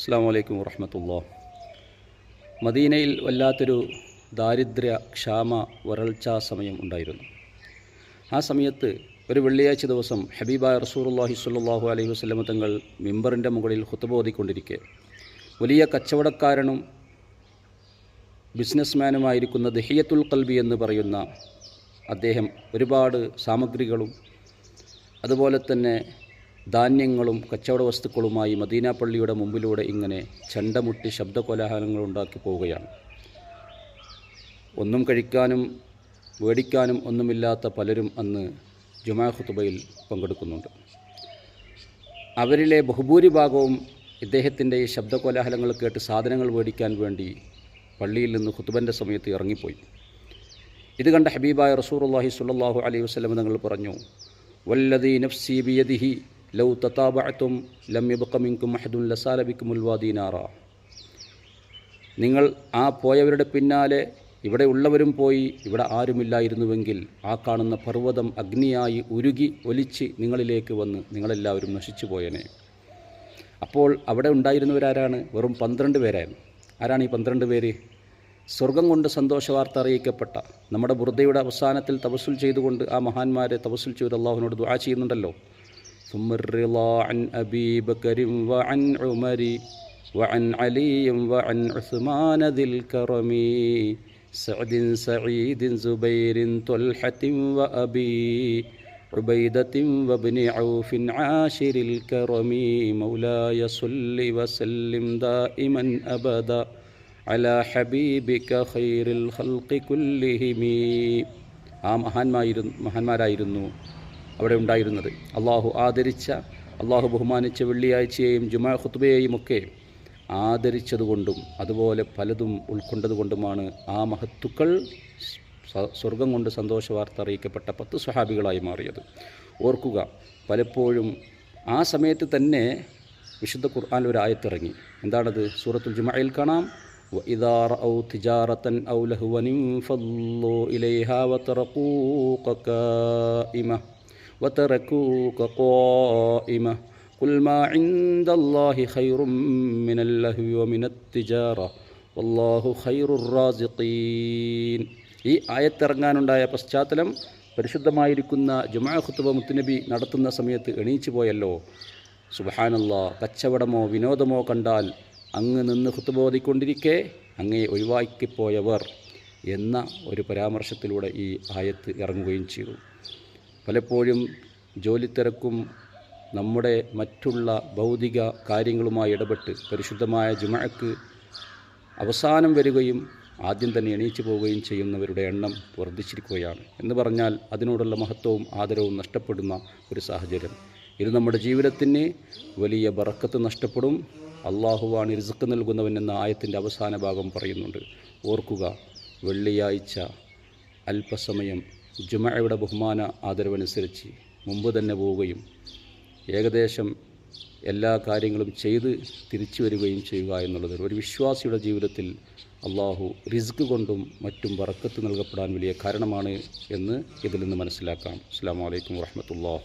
അസ്സാം വലൈക്കും വറഹമത്തുള്ള. മദീനയിൽ വല്ലാത്തൊരു ദാരിദ്ര്യ ക്ഷാമ വരൾച്ച സമയം ഉണ്ടായിരുന്നു. ആ സമയത്ത് ഒരു വെള്ളിയാഴ്ച ദിവസം ഹബീബായ റസൂറുല്ലാഹി സ്വല്ലല്ലാഹു അലൈഹി വസ്ലമ തങ്ങൾ മിമ്പറിന്റെ മുകളിൽ ഹുത്തുബോധിക്കൊണ്ടിരിക്കെ വലിയ കച്ചവടക്കാരനും ബിസിനസ്മാനുമായിരിക്കുന്ന ദഹിയത്തുൽ കൽബി എന്ന് പറയുന്ന അദ്ദേഹം ഒരുപാട് സാമഗ്രികളും അതുപോലെ തന്നെ ധാന്യങ്ങളും കച്ചവട വസ്തുക്കളുമായി മദീന പള്ളിയുടെ മുമ്പിലൂടെ ഇങ്ങനെ ചണ്ടമുട്ടി ശബ്ദകോലാഹലങ്ങൾ ഉണ്ടാക്കി പോവുകയാണ്. ഒന്നും കഴിക്കാനും മേടിക്കാനും ഒന്നുമില്ലാത്ത പലരും അന്ന് ജുമാ ഖുത്തുബയിൽ പങ്കെടുക്കുന്നുണ്ട്. അവരിലെ ബഹുഭൂരിഭാഗവും ഇദ്ദേഹത്തിന്റെ ഈ ശബ്ദകോലാഹലങ്ങൾ കേട്ട് സാധനങ്ങൾ മേടിക്കാൻ വേണ്ടി പള്ളിയിൽ നിന്ന് ഖുത്തുബന്റെ സമയത്ത് ഇറങ്ങിപ്പോയി. ഇത് കണ്ട ഹബീബായ റസൂർ അള്ളാഹി സുല്ലാഹു അലൈഹി വസല്ലം തങ്ങൾ പറഞ്ഞു വല്ലദീ നഫ്സി ബിയദിഹി ലൗ തതാബഅതും ലം മഹദുൻ ലസാലബിക്കും ഉൽവാദീനാറ നിങ്ങൾ ആ പോയവരുടെ പിന്നാലെ ഇവിടെ ഉള്ളവരും പോയി ഇവിടെ ആരുമില്ലായിരുന്നുവെങ്കിൽ ആ കാണുന്ന പർവതം അഗ്നിയായി ഉരുകി ഒലിച്ച് നിങ്ങളിലേക്ക് വന്ന് നിങ്ങളെല്ലാവരും നശിച്ചു പോയനെ. അപ്പോൾ അവിടെ ഉണ്ടായിരുന്നവരാരാണ്? വെറും പന്ത്രണ്ട് പേരായിരുന്നു. ആരാണ് ഈ പന്ത്രണ്ട് പേര്? സ്വർഗം കൊണ്ട് സന്തോഷവാർത്ത അറിയിക്കപ്പെട്ട നമ്മുടെ ബുർദയുടെ അവസാനത്തിൽ തപസ്സുൽ ചെയ്തുകൊണ്ട് ആ മഹാന്മാരെ തപസ്സുൽ ചെയ്ത് അള്ളാഹുവിനോട് ദുആ ചെയ്യുന്നുണ്ടല്ലോ. ثم الرضا عن أبي بكر وعن عمر وعن علي وعن عثمان ذي الكرم سعد سعيد زبير طلحة وأبي عبيدة وابن عوف عاشر الكرم مولاي صل وسلم دائما أبدا على حبيبك خير الخلق كلهم ആ മഹാന്മായിരുന്നു മഹാന്മാരായിരുന്നു അവിടെ ഉണ്ടായിരുന്നത് അള്ളാഹു ആദരിച്ച അള്ളാഹു ബഹുമാനിച്ച വെള്ളിയാഴ്ചയെയും ജുമാ ഖുത്ബയെയും ഒക്കെ ആദരിച്ചതുകൊണ്ടും അതുപോലെ പലതും ഉൾക്കൊണ്ടതുകൊണ്ടുമാണ് ആ മഹത്തുക്കൾ സ- സ്വർഗം കൊണ്ട് സന്തോഷ വാർത്ത അറിയിക്കപ്പെട്ട പത്ത് സ്വഹാബികളായി മാറിയത് ഓർക്കുക പലപ്പോഴും ആ സമയത്ത് തന്നെ വിശുദ്ധ ഖുർആൻ ഒരു ആയത്തിറങ്ങി എന്താണത് സൂറത്തുൽ ജുമയിൽ കാണാം وإذا رأوا تجارة أو لهوا انفضوا إليها وتركوك قائمة وتركوك قائمة قل ما عند الله خير من اللهو ومن التجارة والله خير الرازقين ഈ ആയത്തിറങ്ങാനുണ്ടായ പശ്ചാത്തലം പരിശുദ്ധമായിരിക്കുന്ന ജുമാ ഖുത്തുബ മുത്തുനബി നടത്തുന്ന സമയത്ത് എണീച്ചു പോയല്ലോ സുബഹാനല്ല കച്ചവടമോ വിനോദമോ കണ്ടാൽ അങ്ങ് നിന്ന് ഖുത്തുബോധിക്കൊണ്ടിരിക്കെ അങ്ങേ ഒഴിവാക്കിപ്പോയവർ എന്ന ഒരു പരാമർശത്തിലൂടെ ഈ ആയത്ത് ഇറങ്ങുകയും ചെയ്തു പലപ്പോഴും ജോലിത്തിരക്കും നമ്മുടെ മറ്റുള്ള ഭൗതിക കാര്യങ്ങളുമായി ഇടപെട്ട് പരിശുദ്ധമായ ജുമഴക്ക് അവസാനം വരികയും ആദ്യം തന്നെ എണീച്ചു പോവുകയും ചെയ്യുന്നവരുടെ എണ്ണം വർദ്ധിച്ചിരിക്കുകയാണ്. എന്ന് പറഞ്ഞാൽ അതിനോടുള്ള മഹത്വവും ആദരവും നഷ്ടപ്പെടുന്ന ഒരു സാഹചര്യം. ഇത് നമ്മുടെ ജീവിതത്തിന് വലിയ ബറക്കത്ത് നഷ്ടപ്പെടും. അള്ളാഹുവാണ് റിസുക്ക് നൽകുന്നവൻ എന്ന ആയത്തിന്റെ അവസാന ഭാഗം പറയുന്നുണ്ട്. ഓർക്കുക വെള്ളിയാഴ്ച അല്പസമയം ജുമയുടെ ബഹുമാന ആദരവനുസരിച്ച് മുമ്പ് തന്നെ പോവുകയും ഏകദേശം എല്ലാ കാര്യങ്ങളും ചെയ്ത് തിരിച്ചു വരികയും ചെയ്യുക എന്നുള്ളത് ഒരു വിശ്വാസിയുടെ ജീവിതത്തിൽ അള്ളാഹു റിസ്ക് കൊണ്ടും മറ്റും വറക്കത്ത് നൽകപ്പെടാൻ വലിയ കാരണമാണ് എന്ന് ഇതിൽ നിന്ന് മനസ്സിലാക്കാം. അസ്സാം വലൈക്കും വാഹമത്തല്ലാ